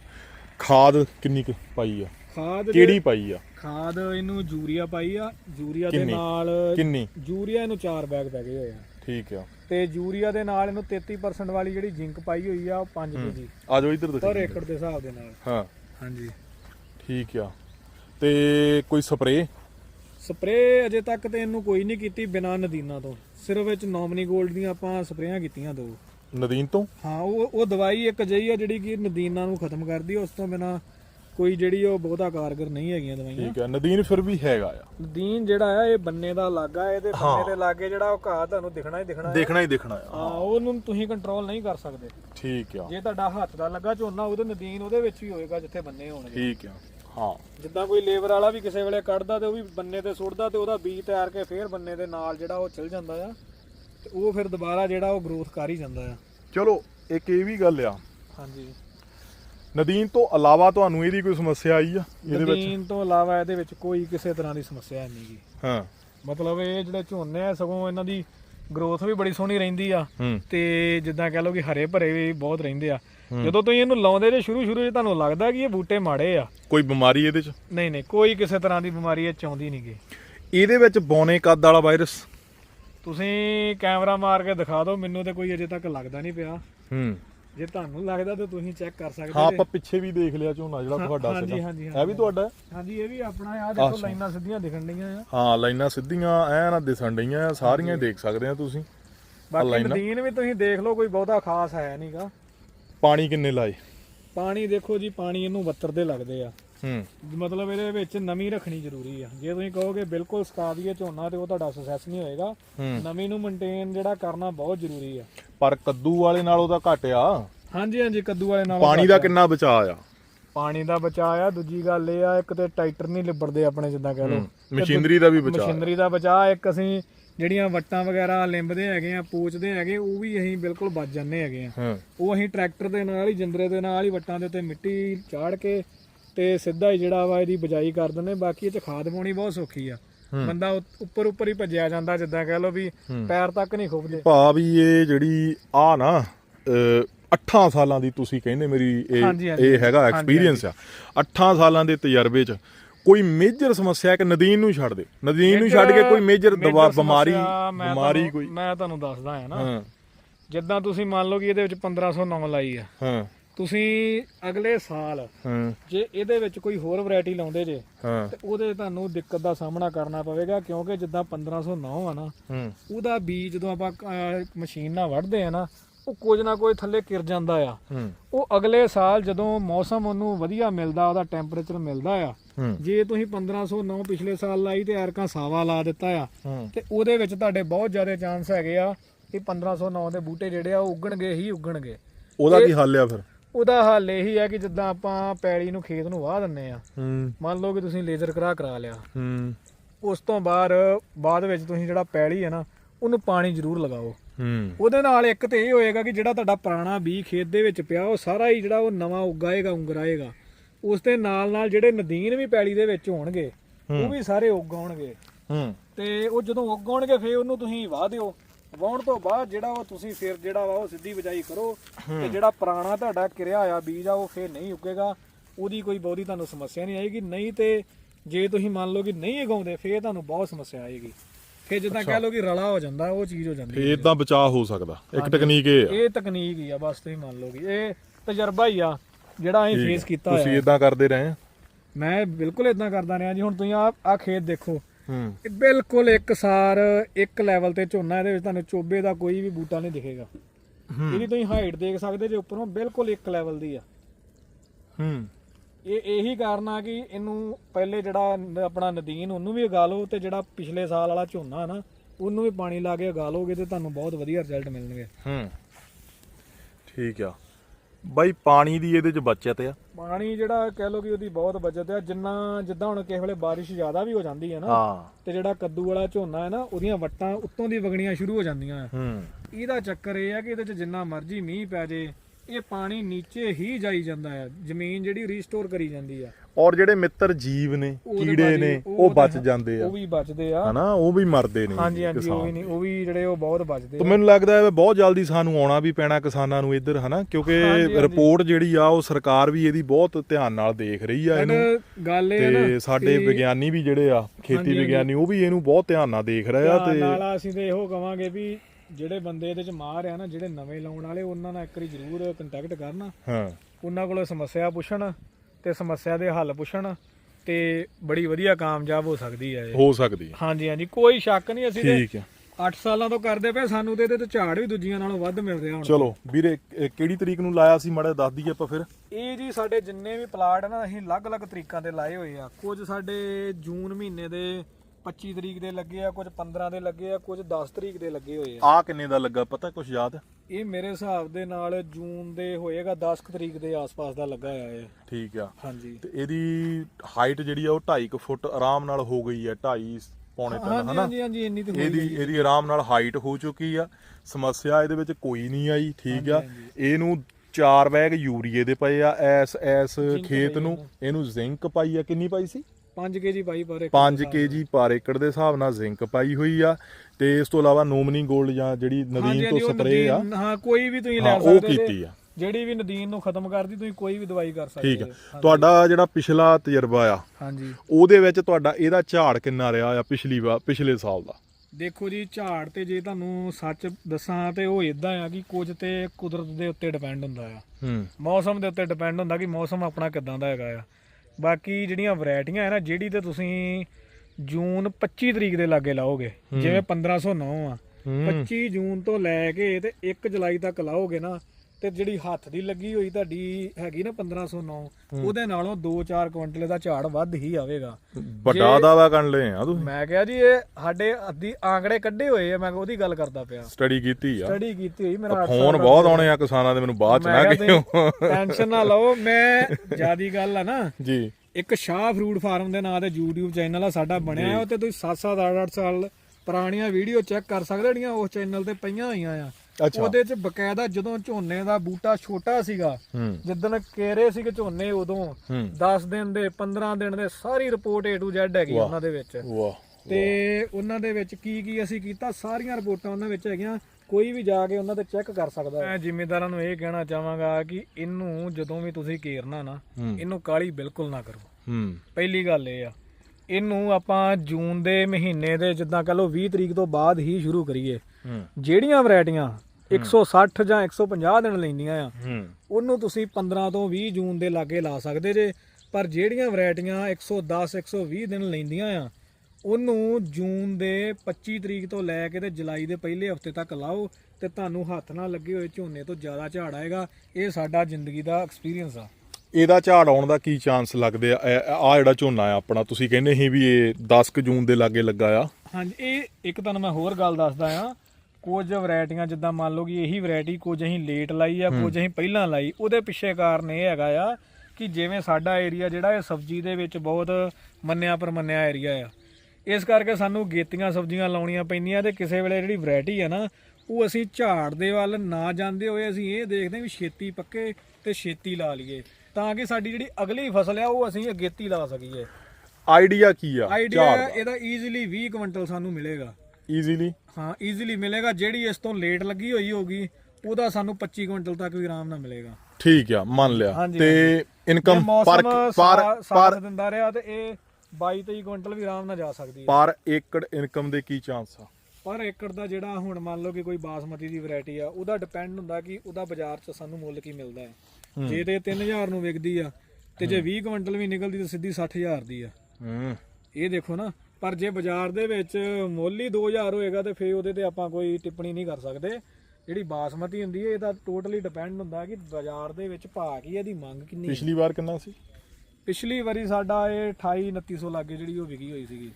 ਖਾਦ ਕਿੰਨੀ ਕੁ ਪਾਈ ਆ? ਖਾਦ ਕਿਹੜੀ ਪਾਈ ਆ? ਖਾਦ ਇਹਨੂੰ ਯੂਰੀਆ ਪਾਈ ਆ ਯੂਰੀਆ ਦੇ ਕਿੰਨੀ? ਨਾਲ ਕਿੰਨੀ? ਯੂਰੀਆ ਇਹਨੂੰ 4 ਬੈਗ ਪੈ ਗਏ ਹੋਏ ਆ। ਠੀਕ ਆ। ਤੇ ਯੂਰੀਆ ਦੇ ਨਾਲ ਇਹਨੂੰ 33% ਵਾਲੀ ਜਿਹੜੀ ਜ਼ਿੰਕ ਪਾਈ ਹੋਈ ਆ ਉਹ 5 ਕੇਜੀ ਆ ਜਾਓ ਇੱਧਰ ਪਰ ਦੱਸੋ ਏਕੜ ਦੇ ਹਿਸਾਬ ਦੇ ਨਾਲ। ਹਾਂ। ਹਾਂਜੀ। ਠੀਕ ਆ। ਤੇ ਕੋਈ ਸਪਰੇ ਸਪਰੇਅ ਅਜੇ ਤੱਕ ਤੇ ਇਹਨੂੰ ਕੋਈ ਨਹੀਂ ਕੀਤੀ ਬਿਨਾਂ ਨਦੀਨਾਂ ਤੋਂ। ਸਿਰਫ ਵਿੱਚ ਨੋਮਨੀ 골ਡ ਦੀਆਂ ਆਪਾਂ ਸਪਰੇਆਂ ਕੀਤੀਆਂ ਦੋ। ਨਦੀਨ ਤੋਂ? ਹਾਂ ਉਹ ਉਹ ਦਵਾਈ ਇੱਕ ਅਜਿਹੀ ਆ ਜਿਹੜੀ ਕਿ ਨਦੀਨਾਂ ਨੂੰ ਖਤਮ ਕਰਦੀ ਉਸ ਤੋਂ ਬਿਨਾਂ ਕੋਈ ਜਿਹੜੀ ਉਹ ਬਹੁਤਾ ਕਾਰਗਰ ਨਹੀਂ ਹੈਗੀਆਂ ਦਵਾਈਆਂ। ਠੀਕ ਆ ਨਦੀਨ ਫਿਰ ਵੀ ਹੈਗਾ ਆ। ਨਦੀਨ ਜਿਹੜਾ ਆ ਇਹ ਬੰਨੇ ਦਾ ਲਾਗਾ ਇਹਦੇ ਬੰਨੇ ਦੇ ਲਾਗੇ ਜਿਹੜਾ ਉਹ ਘਾਹ ਤੁਹਾਨੂੰ ਦਿਖਣਾ ਹੀ ਦਿਖਣਾ ਹੈ ਦੇਖਣਾ ਹੀ ਦੇਖਣਾ ਆ। ਹਾਂ ਉਹਨੂੰ ਤੁਸੀਂ ਕੰਟਰੋਲ ਨਹੀਂ ਕਰ ਸਕਦੇ। ਠੀਕ ਆ। ਜੇ ਤੁਹਾਡਾ ਹੱਥ ਦਾ ਲੱਗਾ ਝੋਨਾ ਉਹਦੇ ਨਦੀਨ ਉਹਦੇ ਵਿੱਚ ਹੀ ਹੋਏਗਾ ਜਿੱਥੇ ਬੰਨੇ ਹੋਣਗੇ। ਠੀਕ ਆ। ਹਾਂ। ਜਿੱਦਾਂ ਕੋਈ ਲੇਬਰ ਵਾਲਾ ਵੀ ਕਿਸੇ ਵੇਲੇ ਕੱਢਦਾ ਤੇ ਉਹ ਵੀ ਬੰਨੇ ਤੇ ਸੁੱਟਦਾ ਤੇ ਉਹਦਾ ਬੀਜ ਤਿਆਰ ਕੇ ਫੇਰ ਬੰਨੇ ਦੇ ਨਾਲ ਜਿਹੜਾ ਉਹ ਚਲ ਜਾਂਦਾ ਆ ਤੇ ਉਹ ਫਿਰ ਦੁਬਾਰਾ ਜਿਹੜਾ ਉਹ ਗਰੋਥ ਕਰ ਹੀ ਜਾਂਦਾ ਆ। ਚਲੋ ਇੱਕ ਇਹ ਵੀ ਗੱਲ ਆ। ਹਾਂਜੀ। ਨਦੀਨ ਤੋਂ ਇਲਾਵਾ ਤੁਹਾਨੂੰ ਇਹਦੀ ਕੋਈ ਸਮੱਸਿਆ ਆਈ ਆ ਇਹਦੇ ਵਿੱਚ? ਨਦੀਨ ਤੋਂ ਇਲਾਵਾ ਇਹਦੇ ਵਿੱਚ ਕੋਈ ਕਿਸੇ ਤਰ੍ਹਾਂ ਦੀ ਸਮੱਸਿਆ ਨਹੀਂ ਗੀ। ਹਾਂ। ਮਤਲਬ ਇਹ ਜਿਹੜੇ ਝੋਨੇ ਆ ਸਗੋਂ ਇਹਨਾਂ ਦੀ ਗਰੋਥ ਵੀ ਬੜੀ ਸੋਹਣੀ ਰਹਿੰਦੀ ਆ ਤੇ ਜਿੱਦਾਂ ਕਹ ਲਓ ਕਿ ਹਰੇ ਭਰੇ ਵੀ ਬਹੁਤ ਰਹਿੰਦੇ ਆ। ਜਦੋਂ ਤੁਸੀਂ ਇਹਨੂੰ ਲਾਉਂਦੇ ਜੇ ਸ਼ੁਰੂ ਸ਼ੁਰੂ 'ਚ ਤੁਹਾਨੂੰ ਲੱਗਦਾ ਕਿ ਇਹ ਬੂਟੇ ਮਾੜੇ ਆ। ਕੋਈ ਬਿਮਾਰੀ ਇਹਦੇ ਚ? ਨਹੀਂ ਨਹੀਂ ਕੋਈ ਕਿਸੇ ਤਰ੍ਹਾਂ ਦੀ ਬਿਮਾਰੀ ਇਹ ਚਾਉਂਦੀ ਨਹੀਂਗੀ ਇਹਦੇ ਵਿੱਚ ਬੌਨੇ ਕੱਦ ਵਾਲਾ ਵਾਇਰਸ? ਤੁਸੀਂ ਕੈਮਰਾ ਮਾਰ ਕੇ ਦਿਖਾ ਦਿਓ ਮੈਨੂੰ ਤੇ ਕੋਈ ਅਜੇ ਤੱਕ ਲੱਗਦਾ ਨਹੀਂ ਪਿਆ। ਹੂੰ। ਜੇ ਤੁਹਾਨੂੰ ਲੱਗਦਾ ਤਾਂ ਤੁਸੀਂ ਚੈੱਕ ਕਰ ਸਕਦੇ ਹਾਂ। ਆਪਾਂ ਪਿੱਛੇ ਵੀ ਦੇਖ ਲਿਆ ਝੋਨਾ ਜਿਹੜਾ ਤੁਹਾਡਾ ਸੀਗਾ। ਹਾਂਜੀ, ਇਹ ਵੀ ਤੁਹਾਡਾ? ਹਾਂਜੀ ਇਹ ਵੀ ਆਪਣਾ ਆ। ਦੇਖੋ। ਲਾਈਨਾਂ ਸਿੱਧੀਆਂ ਦਿਖਣ ਡੀਆਂ ਆ। ਹਾਂ ਲਾਈਨਾਂ ਸਿੱਧੀਆਂ ਐ ਨਾ ਦਿਸਣ ਡਈਆਂ ਆ, ਸਾਰੀਆਂ ਦੇਖ ਸਕਦੇ ਆ ਤੁਸੀਂ। ਬਾਕੀ? ਨਦੀਨ ਵੀ ਤੁਸੀਂ ਦੇਖ ਲਓ ਕੋਈ ਬਹੁਤਾ ਖਾਸ ਹੈ ਨਹੀਂਗਾ ਪਾਣੀ ਕਿੰਨੇ ਲਾਏ? ਪਾਣੀ ਦੇਖੋ ਜੀ ਪਾਣੀ ਇਹਨੂੰ ਵੱਤਰ ਦੇ ਲੱਗਦੇ ਆ। ਹੂੰ। ਮਤਲਬ ਇਹਦੇ ਵਿੱਚ ਨਮੀ ਰੱਖਣੀ ਜ਼ਰੂਰੀ ਆ। ਜੇ ਤੁਸੀਂ ਕਹੋਗੇ ਬਿਲਕੁਲ ਸੁਕਾ ਦਈਏ ਝੋਨਾ ਤੇ ਉਹ ਤੁਹਾਡਾ ਸਕਸੈਸ ਨਹੀਂ ਹੋਏਗਾ। ਨਮੀ ਨੂੰ ਮੇਨਟੇਨ ਜਿਹੜਾ ਕਰਨਾ ਬਹੁਤ ਜ਼ਰੂਰੀ ਆ। ਪਰ ਕੱਦੂ ਵਾਲੇ ਨਾਲੋਂ ਤਾਂ ਘੱਟ ਆ। ਹਾਂਜੀ ਹਾਂਜੀ ਕੱਦੂ ਵਾਲੇ ਨਾਲ ਪਾਣੀ ਦਾ ਕਿੰਨਾ ਬਚਾਅ ਆ? ਪਾਣੀ ਦਾ ਬਚਾਅ ਆ। ਦੂਜੀ ਗੱਲ ਇਹ ਆ ਇੱਕ ਤੇ ਟਰੈਕਟਰ ਨਹੀਂ ਲਿਬੜਦੇ ਆਪਣੇ ਜਿੱਦਾਂ ਕਹਿ ਲਓ। ਮਸ਼ੀਨਰੀ ਦਾ ਵੀ ਬਚਾਅ ਮਸ਼ੀਨਰੀ ਦਾ ਬਚਾਅ ਇੱਕ ਅਸੀਂ ਜਿਹੜੀਆਂ ਵੱਟਾਂ ਵਗੈਰਾ ਲਿੰਬਦੇ ਹੈਗੇ ਆ ਪੂਛਦੇ ਹੈਗੇ ਉਹ ਵੀ ਅਸੀਂ ਬਿਲਕੁਲ ਬਚ ਜੰਨੇ ਹੈਗੇ ਆ। ਉਹ ਅਸੀਂ ਟਰੈਕਟਰ ਦੇ ਨਾਲ ਹੀ ਜਿੰਦਰੇ ਦੇ ਨਾਲ ਹੀ ਵੱਟਾਂ ਦੇ ਉੱਤੇ ਮਿੱਟੀ ਚਾੜ ਕੇ ਤੇ ਸਿੱਧਾ ਹੀ ਜਿਹੜਾ ਵਾ ਇਹਦੀ ਬਜਾਈ ਕਰ ਦਿੰਦੇ ਬਾਕੀ ਇਹ ਚ ਖਾਦ ਪਾਉਣੀ ਬਹੁਤ ਸੌਖੀ ਆ। ਬੰਦਾ ਉੱਪਰ ਉੱਪਰ ਹੀ ਭੱਜਿਆ ਜਾਂਦਾ ਜਿੱਦਾਂ ਕਹਿ ਲਓ ਵੀ ਪੈਰ ਤੱਕ ਨਹੀਂ ਖੁੱਬਦੇ ਭਾ ਵੀ ਇਹ ਜਿਹੜੀ ਆ ਨਾ 8 ਸਾਲਾਂ ਦੀ ਤੁਸੀਂ ਕਹਿੰਦੇ ਮੇਰੀ ਇਹ। ਇਹ ਹੈਗਾ ਐਕਸਪੀਰੀਅੰਸ ਆ। 8 ਸਾਲਾਂ ਦੇ ਤਜਰਬੇ 'ਚ ਕੋਈ ਮੇਜਰ ਸਮੱਸਿਆ ਕਿ ਨਦੀਨ ਨੂੰ ਛੱਡ ਦੇ। ਨਦੀਨ ਨੂੰ ਛੱਡ ਕੇ ਕੋਈ ਮੇਜਰ ਦਵਾ ਬਿਮਾਰੀ ਬਿਮਾਰੀ ਕੋਈ। ਮੈਂ ਤੁਹਾਨੂੰ ਦੱਸਦਾ ਆ ਨਾ। ਹਾਂ। ਜਿੱਦਾਂ ਤੁਸੀਂ ਮੰਨ ਲਓ ਕਿ ਇਹਦੇ ਵਿੱਚ 1509 ਲਾਈ ਆ। ਹਾਂ। ਤੁਸੀਂ ਅਗਲੇ ਸਾਲ ਹਾਂ। ਜੇ ਇਹਦੇ ਵਿੱਚ ਕੋਈ ਹੋਰ ਵੈਰਾਈਟੀ ਲਾਉਂਦੇ ਜੇ ਹਾਂ। ਤੇ ਉਹਦੇ ਤੁਹਾਨੂੰ ਦਿੱਕਤ ਦਾ ਸਾਹਮਣਾ ਕਰਨਾ ਪਵੇਗਾ ਕਿਉਂਕਿ ਜਿੱਦਾਂ 1509 ਆ ਨਾ ਹੂੰ। ਉਹਦਾ ਬੀਜ ਜਦੋਂ ਆਪਾਂ ਮਸ਼ੀਨ ਨਾਲ ਵੱਢਦੇ ਆ ਨਾ ਉਹ ਕੁਝ ਨਾ ਕੁਝ ਥੱਲੇ ਕਿਰ ਜਾਂਦਾ ਆ। ਹੂੰ। ਉਹ ਅਗਲੇ ਸਾਲ ਜਦੋਂ ਮੌਸਮ ਉਹਨੂੰ ਵਧੀਆ ਮਿਲਦਾ ਉਹਦਾ ਟੈਂਪਰੇਚਰ ਮਿਲਦਾ ਆ ਹੂੰ ਜੇ ਤੁਸੀਂ 1509 ਪਿਛਲੇ ਸਾਲ ਲਾਈ ਤੇ ਐਰਕਾਂ ਸਾਵਾ ਲਾ ਦਿੱਤਾ ਆ ਤੇ ਉਹਦੇ ਵਿੱਚ ਤੁਹਾਡੇ ਬਹੁਤ ਜ਼ਿਆਦਾ ਚਾਂਸ ਹੈਗੇ ਆ ਕਿ 1509 ਦੇ ਬੂਟੇ ਜਿਹੜੇ ਆ ਉਹ ਉੱਗਣਗੇ ਹੀ ਉੱਗਣਗੇ। ਉਹਦਾ ਕੀ ਹੱਲ ਆ ਫਿਰ? ਉਹਦਾ ਹੱਲ ਇਹੀ ਹੈ ਕਿ ਜਿੱਦਾਂ ਆਪਾਂ ਪੈਲੀ ਨੂੰ ਖੇਤ ਨੂੰ ਵਾਹ ਦਿੰਨੇ ਆ। ਮੰਨ ਲਓ ਕਿ ਤੁਸੀਂ ਲੇਜ਼ਰ ਕਰਾ ਕਰਾ ਲਿਆ। ਉਸ ਤੋਂ ਬਾਅਦ ਬਾਅਦ ਵਿੱਚ ਤੁਸੀਂ ਜਿਹੜਾ ਪੈਲੀ ਹੈ ਨਾ ਉਹਨੂੰ ਪਾਣੀ ਜ਼ਰੂਰ ਲਗਾਓ। ਉਹਦੇ ਨਾਲ ਇੱਕ ਤੇ ਇਹ ਹੋਏਗਾ ਕਿ ਜਿਹੜਾ ਤੁਹਾਡਾ ਪੁਰਾਣਾ ਬੀਜ ਖੇਤ ਦੇ ਵਿੱਚ ਪਿਆ ਉਹ ਸਾਰਾ ਹੀ ਜਿਹੜਾ ਉਹ ਨਵਾਂ ਉਗਾਏਗਾ ਉਂਗਰਾਏਗਾ। ਉਸ ਦੇ ਨਾਲ ਨਾਲ ਜਿਹੜੇ ਨਦੀਨ ਵੀ ਪੈਲੀ ਦੇ ਵਿੱਚ ਹੋਣਗੇ ਉਹ ਵੀ ਸਾਰੇ ਉੱਗ ਆਉਣਗੇ। ਹੂੰ। ਤੇ ਉਹ ਜਦੋਂ ਉੱਗ ਆਉਣਗੇ ਫੇਰ ਉਹਨੂੰ ਤੁਸੀਂ ਵਾਹ ਦਿਓ। ਵਾਉਣ ਤੋਂ ਬਾਅਦ ਜਿਹੜਾ ਉਹ ਤੁਸੀਂ ਫਿਰ ਜਿਹੜਾ ਵਾ ਉਹ ਸਿੱਧੀ ਬਜਾਈ ਕਰੋ। ਤੇ ਜਿਹੜਾ ਪੁਰਾਣਾ ਤੁਹਾਡਾ ਕਿਰਿਆ ਹੋਇਆ ਬੀਜ ਆ ਉਹ ਫੇਰ ਨਹੀਂ ਉੱਗੇਗਾ। ਉਹਦੀ ਕੋਈ ਬਹੁਤੀ ਤੁਹਾਨੂੰ ਸਮੱਸਿਆ ਨਹੀਂ ਆਏਗੀ। ਨਹੀਂ ਤੇ ਜੇ ਤੁਸੀਂ ਮੰਨ ਲਓ ਕਿ ਨਹੀਂ ਉਗਾਉਂਦੇ ਫੇਰ ਤੁਹਾਨੂੰ ਬਹੁਤ ਸਮੱਸਿਆ ਆਏਗੀ। ਫੇਰ ਜਿੱਦਾਂ ਕਹਿ ਲਓ ਕਿ ਰਲਾ ਹੋ ਜਾਂਦਾ ਉਹ ਚੀਜ਼ ਹੋ ਜਾਂਦੀ ਫੇ ਇਦਾਂ ਬਚਾਅ ਹੋ ਸਕਦਾ। ਇੱਕ ਟੈਕਨੀਕ ਇਹ ਆ। ਇਹ ਤਕਨੀਕ ਹੀ ਆ ਬਸ ਤੁਸੀਂ ਮੰਨ ਲਓ ਕਿ ਇਹ ਤਜਰਬਾ ਹੀ ਆ। ਜਿਹੜਾ ਅਸੀਂ ਫੇਸ ਕੀਤਾ ਤੁਸੀਂ ਹੋਇਆ। ਇਦਾਂ ਕਰਦੇ ਰਹੇ ਮੈਂ ਬਿਲਕੁਲ ਇਦਾਂ ਕਰਦਾ ਰਿਹਾ ਜੀ। ਹੁਣ ਤੁਸੀਂ ਆ ਆ ਖੇਤ ਦੇਖੋ। ਹੂੰ। ਇਹ ਬਿਲਕੁਲ ਇੱਕਸਾਰ ਇੱਕ ਲੈਵਲ ਤੇ ਝੋਨਾ ਇਹਦੇ ਵਿੱਚ ਤੁਹਾਨੂੰ ਚੋਬੇ ਦਾ ਕੋਈ ਵੀ ਬੂਟਾ ਨਹੀਂ ਦਿਖੇਗਾ। ਇਹਦੀ ਤੁਸੀਂ ਹਾਈਟ ਦੇਖ ਸਕਦੇ ਜੇ ਉੱਪਰੋਂ ਬਿਲਕੁਲ ਇੱਕ ਲੈਵਲ ਦੀ ਆ। ਹੂੰ। ਇਹ ਇਹੀ ਕਾਰਨ ਆ ਕਿ ਇਹਨੂੰ ਪਹਿਲੇ ਜਿਹੜਾ ਨ- ਆਪਣਾ ਨਦੀਨ ਉਹਨੂੰ ਵੀ ਉਗਾ ਲਓ ਤੇ ਜਿਹੜਾ ਪਿਛਲੇ ਸਾਲ ਵਾਲਾ ਝੋਨਾ ਨਾ ਉਹਨੂੰ ਵੀ ਪਾਣੀ ਲਾ ਕੇ ਉਗਾ ਲਓਗੇ ਤੇ ਤੁਹਾਨੂੰ ਬਹੁਤ ਵਧੀਆ ਰਿਜ਼ਲਟ ਮਿਲਣਗੇ। ਹੂੰ। ਠੀਕ ਆ। ਬਾਈ ਪਾਣੀ ਦੀ ਇਹਦੇ ਚ ਬਚਤ ਆ। ਪਾਣੀ ਜਿਹੜਾ ਕਹਿ ਲਓ ਕਿ ਉਹਦੀ ਬਹੁਤ ਬਚਤ ਆ। ਜਿੰਨਾ ਜਿੱਦਾਂ ਹੁਣ ਕਿਸੇ ਵੇਲੇ ਬਾਰਿਸ਼ ਜ਼ਿਆਦਾ ਵੀ ਹੋ ਜਾਂਦੀ ਹੈ ਨਾ ਹਾਂ। ਤੇ ਜਿਹੜਾ ਕੱਦੂ ਵਾਲਾ ਝੋਨਾ ਹੈ ਨਾ ਉਹਦੀਆਂ ਵੱਟਾਂ ਉੱਤੋਂ ਦੀ ਵਗਣੀਆਂ ਸ਼ੁਰੂ ਹੋ ਜਾਂਦੀਆਂ ਆ। ਹੂੰ। ਇਹਦਾ ਚੱਕਰ ਇਹ ਆ ਕਿ ਇਹਦੇ 'ਚ ਜਿੰਨਾ ਮਰਜ਼ੀ ਮੀਂਹ ਪੈ ਜੇ ਇਹ ਪਾਣੀ ਨੀਚੇ ਹੀ ਜਾਈ ਜਾਂਦਾ ਹੈ ਜ਼ਮੀਨ ਜਿਹੜੀ ਰੀਸਟੋਰ ਕਰੀ ਜਾਂਦੀ ਆ ਔਰ ਜਿਹੜੇ ਮਿੱਤਰ ਜੀਵ ਨੇ ਕੀੜੇ ਨੇ ਉਹ ਤਾਂ ਬਚ ਜਾਂਦੇ ਆ ਉਹ ਵੀ ਬਚਦੇ ਆ ਹਨਾ ਉਹ ਵੀ ਮਰਦੇ ਨੇ ਹਾਂਜੀ ਹਾਂਜੀ ਉਹ। ਵੀ ਨਹੀਂ ਉਹ ਵੀ ਜਿਹੜੇ ਉਹ ਬਹੁਤ ਬਚਦੇ ਤਾਂ ਆ ਮੈਨੂੰ ਲੱਗਦਾ ਹੈ ਬਹੁਤ ਜਲਦੀ ਸਾਨੂੰ ਆਉਣਾ ਵੀ ਪੈਣਾ ਕਿਸਾਨਾਂ ਨੂੰ ਇੱਧਰ ਹਨਾ ਕਿਉਂਕਿ। ਰਿਪੋਰਟ ਜਿਹੜੀ ਆ ਉਹ ਸਰਕਾਰ ਵੀ ਇਹਦੀ ਬਹੁਤ ਧਿਆਨ ਨਾਲ ਦੇਖ ਰਹੀ ਆ ਇਹਨੂੰ ਗੱਲ ਇਹ ਨਾ ਤੇ ਸਾਡੇ ਵਿਗਿਆਨੀ ਵੀ ਜਿਹੜੇ ਆ ਖੇਤੀ। ਵਿਗਿਆਨੀ ਉਹ ਵੀ ਇਹਨੂੰ ਬਹੁਤ ਧਿਆਨ ਨਾਲ ਦੇਖ ਰਹੇ ਆ ਤੇ ਨਾਲ ਅਸੀਂ ਤੇ ਇਹੋ ਕਵਾਂਗੇ ਵੀ ਜਿਹੜੇ ਬੰਦੇ ਇਹਦੇ 'ਚ ਮਾਰ ਆ ਨਾ ਜਿਹੜੇ ਨਵੇਂ ਲਾਉਣ ਵਾਲੇ ਉਹਨਾਂ ਨਾਲ ਇੱਕ ਵਾਰੀ ਜ਼ਰੂਰ ਕੰਟੈਕਟ ਕਰਨ। ਹਾਂ। ਉਹਨਾਂ ਕੋਲੋਂ ਸਮੱਸਿਆ ਪੁੱਛਣ ਤੇ ਸਮੱਸਿਆ ਦੇ ਹੱਲ ਪੁੱਛਣ ਤੇ ਬੜੀ ਵਧੀਆ ਕਾਮਯਾਬ ਹੋ ਸਕਦੀ ਹੈ ਇਹ। ਹੋ ਸਕਦੀ ਹੈ ਹਾਂਜੀ ਹਾਂਜੀ ਕੋਈ ਸ਼ੱਕ ਨਹੀਂ ਅਸੀਂ ਤੇ ਠੀਕ ਹੈ 8 ਸਾਲਾਂ ਤੋਂ ਕਰਦੇ ਪਏ ਸਾਨੂੰ ਤੇ ਇਹਦੇ ਤੇ ਝਾੜ ਵੀ ਦੂਜੀਆਂ ਨਾਲੋਂ ਵੱਧ ਮਿਲ ਰਿਹਾ ਹੁਣ। ਚਲੋ ਵੀਰੇ ਇਹ ਕਿਹੜੀ ਤਰੀਕ ਨੂੰ ਲਾਇਆ ਸੀ ਮੜਾ ਦੱਸ ਦਈਏ ਆਪਾਂ ਫਿਰ। ਇਹ ਜੀ ਸਾਡੇ ਜਿੰਨੇ ਵੀ ਪਲਾਟ ਨਾ ਅਸੀਂ ਅਲੱਗ-ਅਲੱਗ ਤਰੀਕਾਂ ਤੇ ਲਾਏ ਹੋਏ ਆ। ਕੁਝ ਸਾਡੇ ਜੂਨ ਮਹੀਨੇ ਦੇ 25 ਤਰੀਕ ਦੇ ਲੱਗੇ ਆ ਕੁਝ 15 ਦੇ ਲੱਗੇ ਆ ਕੁਝ 10 ਤਰੀਕ ਦੇ ਲੱਗੇ ਹੋਏ ਆ। ਆ ਕਿੰਨੇ ਦਾ ਲੱਗਾ ਪਤਾ ਕੁਝ ਯਾਦ? ਇਹ ਮੇਰੇ ਹਿਸਾਬ ਦੇ ਨਾਲ ਜੂਨ ਦੇ ਹੋਏਗਾ 10 ਕੁ ਤਰੀਕ ਦੇ ਆਸ-ਪਾਸ ਦਾ ਲੱਗਾ ਹੋਇਆ ਹੈ ਠੀਕ ਆ। ਹਾਂਜੀ। ਤੇ ਇਹਦੀ ਹਾਈਟ ਜਿਹੜੀ ਆ ਉਹ 2.5 ਫੁੱਟ ਆਰਾਮ ਨਾਲ ਹੋ ਗਈ ਆ 2.5 ਪੌਣੇ 3 ਹਾਂਜੀ ਹਨਾ? ਹਾਂਜੀ ਹਾਂਜੀ ਇੰਨੀ ਤੇ ਹੋਈ ਇਹਦੀ ਇਹਦੀ ਆਰਾਮ ਨਾਲ ਹਾਈਟ ਹੋ ਚੁੱਕੀ ਆ। ਸਮੱਸਿਆ ਇਹਦੇ ਵਿੱਚ ਕੋਈ ਨਹੀਂ ਆਈ ਠੀਕ ਆ। ਇਹਨੂੰ ਚਾਰ ਬੈਗ ਯੂਰੀਏ ਦੇ ਪਏ ਆ ਐਸ ਐਸ ਖੇਤ ਨੂੰ। ਇਹਨੂੰ ਜ਼ਿੰਕ ਪਾਈ ਆ ਕਿੰਨੀ ਪਾਈ ਸੀ? 5 ਕੇਜੀ ਪਾਈ ਪਰ 5 ਕੇਜੀ ਪਰ ਏਕੜ ਦੇ ਹਿਸਾਬ ਨਾਲ ਜ਼ਿੰਕ ਪਾਈ ਹੋਈ ਆ ਤੇ ਇਸ ਤੋਂ ਇਲਾਵਾ ਨੋਮਨੀ ਗੋਲਡ ਜਾਂ ਜਿਹੜੀ ਨਦੀਨ ਤੋਂ ਸਪਰੇ ਆ ਹਾਂ ਕੋਈ ਵੀ ਤੁਸੀਂ ਹਾਂ, ਲੈ ਉਹ ਸਕਦੇ ਜੇ। ਕੀਤੀ ਆ। ਜਿਹੜੀ ਵੀ ਨਦੀਨ ਨੂੰ ਖਤਮ ਕਰਦੀ ਤੁਸੀਂ ਕੋਈ ਵੀ ਦਵਾਈ ਕਰ ਸਕਦੇ ਠੀਕ ਜੇ। ਤੁਹਾਡਾ ਜਿਹੜਾ ਪਿਛਲਾ ਤਜਰਬਾ ਆ ਹਾਂਜੀ। ਉਹਦੇ ਵਿੱਚ ਤੁਹਾਡਾ ਇਹਦਾ ਝਾੜ ਕਿੰਨਾ ਰਿਹਾ ਆ ਪਿਛਲੀ ਵਾਰ ਪਿਛਲੇ ਸਾਲ ਦਾ? ਦੇਖੋ ਜੀ ਝਾੜ ਤੇ ਜੇ ਤੁਹਾਨੂੰ ਸੱਚ ਦੱਸਾਂ ਤੇ ਉਹ ਇਦਾਂ ਆ ਕਿ ਕੁਝ ਤੇ ਕੁਦਰਤ ਦੇ ਉੱਤੇ ਡਿਪੈਂਡ ਹੁੰਦਾ ਆ। ਹੂੰ। ਮੌਸਮ ਦੇ ਉੱਤੇ ਡਿਪੈਂਡ ਹੁੰਦਾ ਕਿ ਮੌਸਮ ਆਪਣਾ ਕਿਦਾਂ ਦਾ ਹੈਗਾ ਆ। ਬਾਕੀ ਜਿਹੜੀਆਂ ਵੈਰਾਈਟੀਆਂ ਹੈ ਨਾ ਜਿਹੜੀ ਤੇ ਤੁਸੀਂ ਜੂਨ 25 ਤਰੀਕ ਦੇ ਲਾਗੇ ਲਾਓਗੇ ਜਿਵੇਂ 1509 ਆ ਹੂੰ। 25 ਜੂਨ ਤੋਂ ਲੈ ਕੇ ਤੇ 1 ਜੁਲਾਈ ਤੱਕ ਲਾਓਗੇ ਨਾ ਤੇ ਜਿਹੜੀ ਹੱਥ ਦੀ ਲੱਗੀ ਹੋਈ ਤੁਹਾਡੀ ਹੈਗੀ ਨਾ 1509 ਉਹਦੇ ਨਾਲੋਂ 2-4 ਕੁਇੰਟਲ ਦਾ ਝਾੜ ਵੱਧ ਹੀ ਆਵੇਗਾ। ਵੱਡਾ ਦਾਵਾ ਕਰਨ ਲਏ ਆ ਤੁਸੀਂ। ਮੈਂ ਕਿਹਾ ਜੀ ਇਹ ਸਾਡੇ ਅੱਧੀ ਆਂਕੜੇ ਕੱਢੇ ਹੋਏ ਆ ਮੈਂ ਉਹਦੀ ਗੱਲ ਕਰਦਾ ਪਿਆ। ਸਟੱਡੀ ਕੀਤੀ ਆ। ਸਟੱਡੀ ਕੀਤੀ ਹੋਈ ਮੇਰਾ ਫੋਨ ਬਹੁਤ ਆਉਣੇ ਆ ਕਿਸਾਨਾਂ ਦੇ ਮੈਨੂੰ ਬਾਅਦ ਚ ਨਾ ਕਿਉਂ ਟੈਨਸ਼ਨ ਨਾ ਲਓ ਮੈਂ ਜਿਆਦੀ ਗੱਲ ਆ ਨਾ। ਜੀ। ਇੱਕ ਸ਼ਾਹ ਫਰੂਟ ਫਾਰਮ ਦੇ ਨਾਂ ਤੇ YouTube ਚੈਨਲ ਆ ਸਾਡਾ ਬਣਿਆ ਹੈ ਉੱਤੇ ਤੁਸੀਂ 7-7 8-8 ਸਾਲ ਪੁਰਾਣੀਆਂ ਵੀਡੀਓ ਚੈੱਕ ਕਰ ਸਕਦੇ ਜਿਹੜੀਆਂ ਉਸ ਚੈਨਲ ਤੇ ਪਈਆਂ ਹੋਈਆਂ ਆ। ਅੱਛਾ। ਉਹਦੇ ਚ ਬਕਾਇਦਾ ਜਦੋਂ ਝੋਨੇ ਦਾ ਬੂਟਾ ਛੋਟਾ ਸੀਗਾ ਹੂੰ। ਜਿੱਦਣ ਕੇਰੇ ਸੀਗੇ ਝੋਨੇ ਉਦੋਂ ਹੂੰ। 10 ਦਿਨ ਦੇ 15 ਦਿਨ ਦੇ ਸਾਰੀ ਰਿਪੋਰਟ A to Z ਹੈਗੀ ਉਹਨਾਂ ਦੇ ਵਿੱਚ। ਵਾਹ ਤੇ ਉਹਨਾਂ ਦੇ ਵਿੱਚ ਕੀ ਕੀ ਅਸੀਂ ਕੀਤਾ ਸਾਰੀਆਂ ਰਿਪੋਰਟਾਂ ਉਹਨਾਂ ਵਿੱਚ ਹੈਗੀਆਂ ਕੋਈ ਵੀ ਜਾ ਕੇ ਉਹਨਾਂ ਤੇ ਚੈੱਕ ਕਰ ਸਕਦਾ ਮੈਂ ਜ਼ਿਮੀਂਦਾਰਾਂ ਨੂੰ ਇਹ ਕਹਿਣਾ ਚਾਹਾਂਗਾ ਕਿ ਇਹਨੂੰ ਜਦੋਂ ਵੀ ਤੁਸੀਂ ਕੇਰਨਾ ਨਾ ਹੂੰ। ਇਹਨੂੰ ਕਾਲੀ ਬਿਲਕੁਲ ਨਾ ਕਰੋ। ਹੂੰ। ਪਹਿਲੀ ਗੱਲ ਇਹ ਆ ਇਹਨੂੰ ਆਪਾਂ ਜੂਨ ਦੇ ਮਹੀਨੇ ਦੇ ਜਿੱਦਾਂ ਕਹ ਲਓ 20 ਤਰੀਕ ਤੋਂ ਬਾਅਦ ਹੀ ਸ਼ੁਰੂ ਕਰੀਏ। ਹੂੰ। ਜਿਹੜੀਆਂ ਵੈਰਾਈਟੀਆਂ 160 ਜਾਂ 150 ਦਿਨ ਲੈਂਦੀਆਂ ਆ। ਉਹਨੂੰ ਤੁਸੀਂ 15 ਤੋਂ 20 ਜੂਨ ਦੇ ਲਾਗੇ ਲਾ ਸਕਦੇ ਜੇ। ਪਰ ਜਿਹੜੀਆਂ ਵੈਰਾਈਟੀਆਂ 110 120 ਦਿਨ ਲੈਂਦੀਆਂ ਆ ਉਹਨੂੰ ਜੂਨ ਦੇ 25 ਤਰੀਕ ਤੋਂ ਲੈ ਕੇ ਤੇ ਜੁਲਾਈ ਦੇ ਪਹਿਲੇ ਹਫ਼ਤੇ ਤੱਕ ਲਾਓ ਤੇ ਤੁਹਾਨੂੰ ਹੱਥ ਨਾਲ ਲੱਗੇ ਹੋਏ ਝੋਨੇ ਤੋਂ ਜ਼ਿਆਦਾ ਝਾੜ ਆਏਗਾ। ਇਹ ਸਾਡਾ ਜ਼ਿੰਦਗੀ ਦਾ ਐਕਸਪੀਰੀਅੰਸ ਆ। ਇਹਦਾ ਝਾੜ ਆਉਣ ਦਾ ਕੀ ਚਾਂਸ ਲੱਗਦੇ ਆ? ਆ ਜਿਹੜਾ ਝੋਨਾ ਆ ਆਪਣਾ ਤੁਸੀਂ ਕਹਿੰਦੇ ਸੀ ਵੀ ਇਹ 10 ਕੁ ਜੂਨ ਦੇ ਲਾਗੇ ਲੱਗਾ ਆ। ਹਾਂਜੀ ਇਹ ਇੱਕ ਤੁਹਾਨੂੰ ਮੈਂ ਹੋਰ ਗੱਲ ਦੱਸਦਾ ਆ ਕੁਝ ਵੈਰਾਈਟੀਆਂ ਜਿੱਦਾਂ ਮੰਨ ਲਓ ਕਿ ਇਹੀ ਵੈਰਾਈਟੀ ਕੁਝ ਅਸੀਂ ਲੇਟ ਲਾਈ ਆ ਕੁਝ ਅਸੀਂ ਪਹਿਲਾਂ ਲਾਈ ਉਹਦੇ ਪਿੱਛੇ ਕਾਰਨ ਇਹ ਹੈਗਾ ਆ ਕਿ ਜਿਵੇਂ ਸਾਡਾ ਏਰੀਆ ਜਿਹੜਾ ਇਹ ਸਬਜ਼ੀ ਦੇ ਵਿੱਚ ਬਹੁਤ ਮੰਨਿਆ ਪਰਮੰਨਿਆ ਏਰੀਆ ਆ। ਇਸ ਕਰਕੇ ਸਾਨੂੰ ਗੇਤੀਆਂ ਸਬਜ਼ੀਆਂ ਲਾਉਣੀਆਂ ਪੈਂਦੀਆਂ ਤੇ ਕਿਸੇ ਵੇਲੇ ਜਿਹੜੀ ਵੈਰਾਈਟੀ ਆ ਨਾ ਉਹ ਅਸੀਂ ਝਾੜ ਦੇ ਵੱਲ ਨਾ ਜਾਂਦੇ ਹੋਏ ਅਸੀਂ ਇਹ ਦੇਖਦੇ ਹਾਂ ਵੀ ਛੇਤੀ ਪੱਕੇ ਤੇ ਛੇਤੀ ਲਾ ਲਈਏ ਤਾਂ ਕਿ ਸਾਡੀ ਜਿਹੜੀ ਅਗਲੀ ਫਸਲ ਆ ਉਹ ਅਸੀਂ ਅਗੇਤੀ ਲਾ ਸਕੀਏ। ਆਈਡੀਆ ਕੀ ਆ? ਆਈਡੀਆ ਇਹਦਾ ਈਜ਼ੀਲੀ 20 ਕੁਇੰਟਲ ਸਾਨੂੰ ਮਿਲੇਗਾ। ਈਜ਼ੀਲੀ ਹਾਂ ਈਜ਼ੀਲੀ ਮਿਲੇਗਾ। ਜਿਹੜੀ ਇਸ ਤੋਂ ਲੇਟ ਲੱਗੀ ਹੋਈ ਹੋਗੀ ਉਹਦਾ ਸਾਨੂੰ 25 ਕੁਇੰਟਲ ਤੱਕ ਵੀ ਆਰਾਮ ਨਾਲ ਮਿਲੇਗਾ। ਠੀਕ ਆ ਮੰਨ ਲਿਆ। ਹਾਂਜੀ, ਤੇ ਇਨਕਮ ਪਰ ਪਰ ਪਰ ਦਿੰਦਾ ਰਿਹਾ ਤੇ ਇਹ 22 23 ਕੁਇੰਟਲ ਵੀ ਆਰਾਮ ਨਾਲ ਜਾ ਸਕਦੀ ਹੈ। ਪਰ ਏਕੜ ਇਨਕਮ ਦੇ ਕੀ ਚਾਂਸ ਆ? ਪਰ ਏਕੜ ਦਾ ਜਿਹੜਾ ਹੁਣ ਮੰਨ ਲਓ ਕਿ ਕੋਈ ਬਾਸਮਤੀ ਦੀ ਵੈਰਾਈਟੀ ਆ ਉਹਦਾ ਡਿਪੈਂਡ ਹੁੰਦਾ ਕਿ ਉਹਦਾ ਬਾਜ਼ਾਰ 'ਚ ਸਾਨੂੰ ਮੁੱਲ ਕੀ ਮਿਲਦਾ ਹੈ। ਜੇ ਤੇ 3000 ਨੂੰ ਵਿਕਦੀ ਆ ਤੇ ਜੇ 20 ਕੁਇੰਟਲ ਵੀ ਨਿਕਲਦੀ ਤਾਂ ਸਿੱਧੀ 60000 ਦੀ ਆ। ਹੂੰ। ਇਹ ਦੇਖੋ ਨਾ ਪਰ ਜੇ ਬਾਜ਼ਾਰ ਦੇ ਵਿੱਚ ਮੁੱਲ ਹੀ 2000 ਹੋਏਗਾ ਤੇ ਫੇਰ ਉਹਦੇ ਤੇ ਆਪਾਂ ਕੋਈ ਟਿੱਪਣੀ ਨਹੀਂ ਕਰ ਸਕਦੇ। ਜਿਹੜੀ ਬਾਸਮਤੀ ਹੁੰਦੀ ਹੈ ਇਹ ਤਾਂ ਟੋਟਲੀ ਡਿਪੈਂਡ ਹੁੰਦਾ ਕਿ ਬਾਜ਼ਾਰ ਦੇ ਵਿੱਚ ਭਾਅ ਕੀ ਹੈ ਇਹਦੀ ਮੰਗ ਕਿੰਨੀ ਹੈ। ਪਿਛਲੀ ਵਾਰ ਕਿੰਨਾ ਸੀ? ਪਿਛਲੀ ਵਾਰੀ ਸਾਡਾ ਇਹ 28 2900 ਲੱਗੇ ਜਿਹੜੀ ਉਹ ਵਿਕੀ ਹੋਈ ਸੀਗੀ।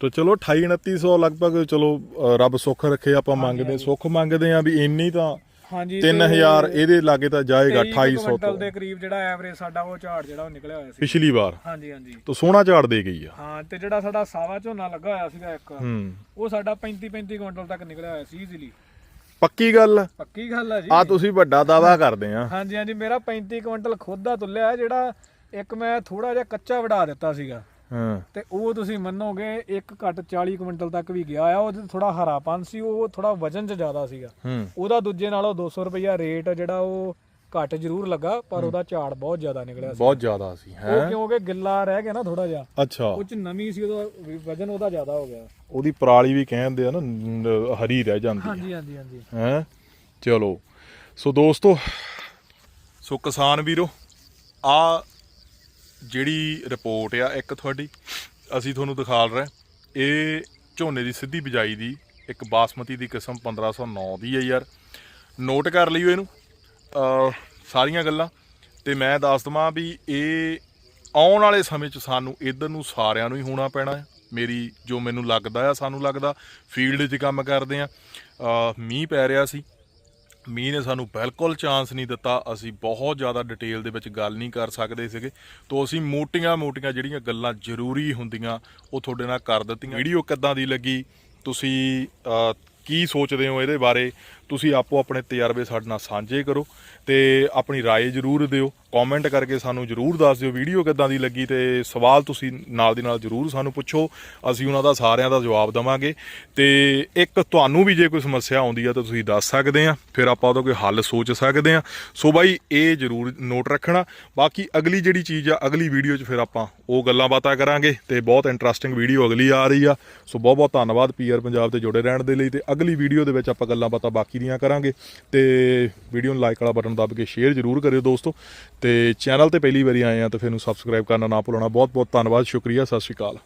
ਤਾਂ ਚਲੋ 28 2900 ਲਗਭਗ ਚਲੋ ਰੱਬ ਸੁੱਖ ਰੱਖੇ ਆਪਾਂ ਮੰਗਦੇ ਸੁੱਖ ਮੰਗਦੇ ਆ ਵੀ ਇੰਨੀ ਤਾਂ ਹਾਂਜੀ 3000 ਇਹਦੇ ਲਾਗੇ ਤਾਂ ਜਾਏਗਾ 2800 ਕੁਇੰਟਲ ਤੋਂ। ਦੇ ਕਰੀਬ ਜਿਹੜਾ ਐਵਰੇਜ ਸਾਡਾ ਉਹ ਝਾੜ ਜਿਹੜਾ ਉਹ ਨਿਕਲਿਆ ਹੋਇਆ ਸੀ। ਪਿਛਲੀ ਵਾਰ। ਹਾਂਜੀ ਹਾਂਜੀ। ਤਾਂ ਸੋਹਣਾ ਝਾੜ ਦੇ ਗਈ ਆ। ਹਾਂ ਤੇ ਜਿਹੜਾ ਸਾਡਾ ਸਾਵਾ ਝੋਨਾ ਲੱਗਾ ਹੋਇਆ ਸੀਗਾ ਇੱਕ ਹੂੰ। ਉਹ ਸਾਡਾ 35 35 ਕੁਇੰਟਲ ਤੱਕ ਨਿਕਲਿਆ ਹੋਇਆ ਸੀ ਈਜ਼ੀਲੀ ਪੱਕੀ ਗੱਲ? ਪੱਕੀ ਗੱਲ ਆ ਜੀ। ਆ ਤੁਸੀਂ ਵੱਡਾ ਦਾਵਾ ਕਰਦੇ ਆ। ਹਾਂਜੀ ਹਾਂਜੀ ਮੇਰਾ 35 ਕੁਇੰਟਲ ਖੁਦ ਦਾ ਤੁੱਲਿਆ ਜਿਹੜਾ ਇੱਕ ਮੈਂ ਥੋੜਾ ਜਿਹਾ ਕੱਚਾ ਵੜਾ ਦਿੱਤਾ ਸੀਗਾ। ਹਾਂ। ਤੇ ਉਹ ਤੁਸੀਂ ਮੰਨੋਗੇ ਇੱਕ ਘੱਟ 40 ਕੁਇੰਟਲ ਤੱਕ ਵੀ ਗਿਆ ਆ ਉਹਦੇ ਥੋੜਾ ਹਰਾਪਨ ਸੀ ਉਹ ਥੋੜਾ ਵਜਨ 'ਚ ਜ਼ਿਆਦਾ ਸੀਗਾ। ਹੂੰ। ਉਹਦਾ ਦੂਜੇ ਨਾਲੋਂ 200 ਰੁਪਈਆ ਰੇਟ ਜਿਹੜਾ ਉਹ ਘੱਟ ਜ਼ਰੂਰ ਲੱਗਾ ਪਰ ਉਹਦਾ ਝਾੜ ਬਹੁਤ ਜ਼ਿਆਦਾ ਨਿਕਲਿਆ ਸੀ। ਬਹੁਤ ਜ਼ਿਆਦਾ ਸੀ ਹੈ? ਉਹ ਕਿਉਂਕਿ ਗਿੱਲਾ ਰਹਿ ਗਿਆ ਨਾ ਥੋੜਾ ਜਿਹਾ ਅੱਛਾ। ਉਹ ਚ ਨਮੀ ਸੀ ਉਹਦਾ ਵਜਨ ਉਹਦਾ ਜ਼ਿਆਦਾ ਹੋ ਗਿਆ। ਉਹਦੀ ਪਰਾਲੀ ਵੀ ਕਹਿੰਦੇ ਆ ਨਾ ਹਰੀ ਰਹਿ ਜਾਂਦੀ ਹਾਂਜੀ ਹਾਂਜੀ ਹਾਂਜੀ। ਹੈ? ਚਲੋ। ਸੋ ਦੋਸਤੋ ਸੋ ਕਿਸਾਨ ਵੀਰੋ ਆ ਜਿਹੜੀ ਰਿਪੋਰਟ ਆ, ਇੱਕ ਤੁਹਾਡੀ, ਅਸੀਂ ਤੁਹਾਨੂੰ ਦਿਖਾ ਰਹੇ ਇਹ ਝੋਨੇ ਦੀ ਸਿੱਧੀ ਬਿਜਾਈ ਦੀ ਇੱਕ ਬਾਸਮਤੀ ਦੀ ਕਿਸਮ 1509 ਦੀ ਹੈ ਯਾਰ। ਨੋਟ ਕਰ ਲਿਓ ਇਹਨੂੰ। ਸਾਰੀਆਂ ਗੱਲਾਂ। ਤੇ ਮੈਂ ਦੱਸ ਦਵਾਂ ਵੀ ਇਹ ਆਉਣ ਵਾਲੇ ਸਮੇਂ 'ਚ ਸਾਨੂੰ ਇਧਰ ਨੂੰ ਸਾਰਿਆਂ ਨੂੰ ਹੀ ਹੋਣਾ ਪੈਣਾ ਹੈ। ਮੇਰੀ, ਜੋ ਮੈਨੂੰ ਲੱਗਦਾ ਆ, ਸਾਨੂੰ ਲੱਗਦਾ, ਫੀਲਡ 'ਚ ਕੰਮ ਕਰਦੇ ਆ। ਮੀਂਹ ਪੈ ਰਿਹਾ ਸੀ। ਮੀਂਹ ਨੇ ਸਾਨੂੰ ਬਿਲਕੁਲ ਚਾਂਸ ਨਹੀਂ ਦਿੱਤਾ। ਅਸੀਂ ਬਹੁਤ ਜ਼ਿਆਦਾ ਡਿਟੇਲ ਦੇ ਵਿੱਚ ਗੱਲ ਨਹੀਂ ਕਰ ਸਕਦੇ ਸੀਗੇ। ਤੋਂ ਅਸੀਂ ਮੋਟੀਆਂ-ਮੋਟੀਆਂ ਜਿਹੜੀਆਂ ਗੱਲਾਂ ਜ਼ਰੂਰੀ ਹੁੰਦੀਆਂ, ਉਹ ਤੁਹਾਡੇ ਨਾਲ ਕਰ ਦਿੱਤੀਆਂ। ਵੀਡੀਓ ਕਿੱਦਾਂ ਦੀ ਲੱਗੀ? ਤੁਸੀਂ ਕੀ ਸੋਚਦੇ ਹੋ ਇਹਦੇ ਬਾਰੇ? ਤੁਸੀਂ ਆਪੋ ਆਪਣੇ ਤਜਰਬੇ ਸਾਡੇ ਨਾਲ ਸਾਂਝੇ ਕਰੋ ਤੇ ਆਪਣੀ رائے ਜ਼ਰੂਰ ਦਿਓ ਕਮੈਂਟ ਕਰਕੇ ਸਾਨੂੰ ਜ਼ਰੂਰ ਦੱਸ ਦਿਓ ਵੀਡੀਓ ਕਿੱਦਾਂ ਦੀ ਲੱਗੀ ਤੇ ਸਵਾਲ ਤੁਸੀਂ ਨਾਲ ਦੀ ਨਾਲ ਜ਼ਰੂਰ ਸਾਨੂੰ ਪੁੱਛੋ ਅਸੀਂ ਉਹਨਾਂ ਦਾ ਸਾਰਿਆਂ ਦਾ ਜਵਾਬ ਦਵਾਂਗੇ ਤੇ ਇੱਕ ਤੁਹਾਨੂੰ ਵੀ ਜੇ ਕੋਈ ਸਮੱਸਿਆ ਆਉਂਦੀ ਆ ਤਾਂ ਤੁਸੀਂ ਦੱਸ ਸਕਦੇ ਆ ਫਿਰ ਆਪਾਂ ਉਹਦਾ ਕੋਈ ਹੱਲ ਸੋਚ ਸਕਦੇ ਆ ਸੋ ਬਾਈ ਇਹ ਜ਼ਰੂਰ ਨੋਟ ਰੱਖਣਾ ਬਾਕੀ ਅਗਲੀ ਜਿਹੜੀ ਚੀਜ਼ ਆ ਅਗਲੀ ਵੀਡੀਓ 'ਚ ਫਿਰ ਆਪਾਂ ਉਹ ਗੱਲਾਂ ਬਾਤਾਂ ਕਰਾਂਗੇ ਤੇ ਬਹੁਤ ਇੰਟਰਸਟਿੰਗ ਵੀਡੀਓ ਅਗਲੀ ਆ ਰਹੀ ਆ ਸੋ ਬਹੁਤ ਬਹੁਤ ਧੰਨਵਾਦ ਪੀਆਰ ਪੰਜਾਬ ਤੇ ਜੁੜੇ ਰਹਿਣ ਦੇ ਲਈ ਤੇ ਅਗਲੀ ਵੀਡੀਓ ਦੇ ਵਿੱਚ ਆਪਾਂ ਗੱਲਾਂ ਬਾਤਾਂ ਬਾਕੀ ਦੀਆਂ ਕਰਾਂਗੇ ਤੇ ਵੀਡੀਓ ਨੂੰ ਲਾਈਕ ਵਾਲਾ ਬਟਨ ਦੱਬ ਕੇ ਸ਼ੇਅਰ ਜ਼ਰੂਰ ਕਰਿਓ ਦੋਸਤੋ। ਤੇ ਚੈਨਲ ਤੇ ਪਹਿਲੀ ਵਾਰੀ ਆਏ ਆ ਤਾਂ ਫਿਰ ਨੂੰ ਸਬਸਕ੍ਰਾਈਬ ਕਰਨਾ ਨਾ ਭੁੱਲਣਾ। ਬਹੁਤ ਬਹੁਤ ਧੰਨਵਾਦ, ਸ਼ੁਕਰੀਆ, ਸਤਿ ਸ਼੍ਰੀ ਅਕਾਲ।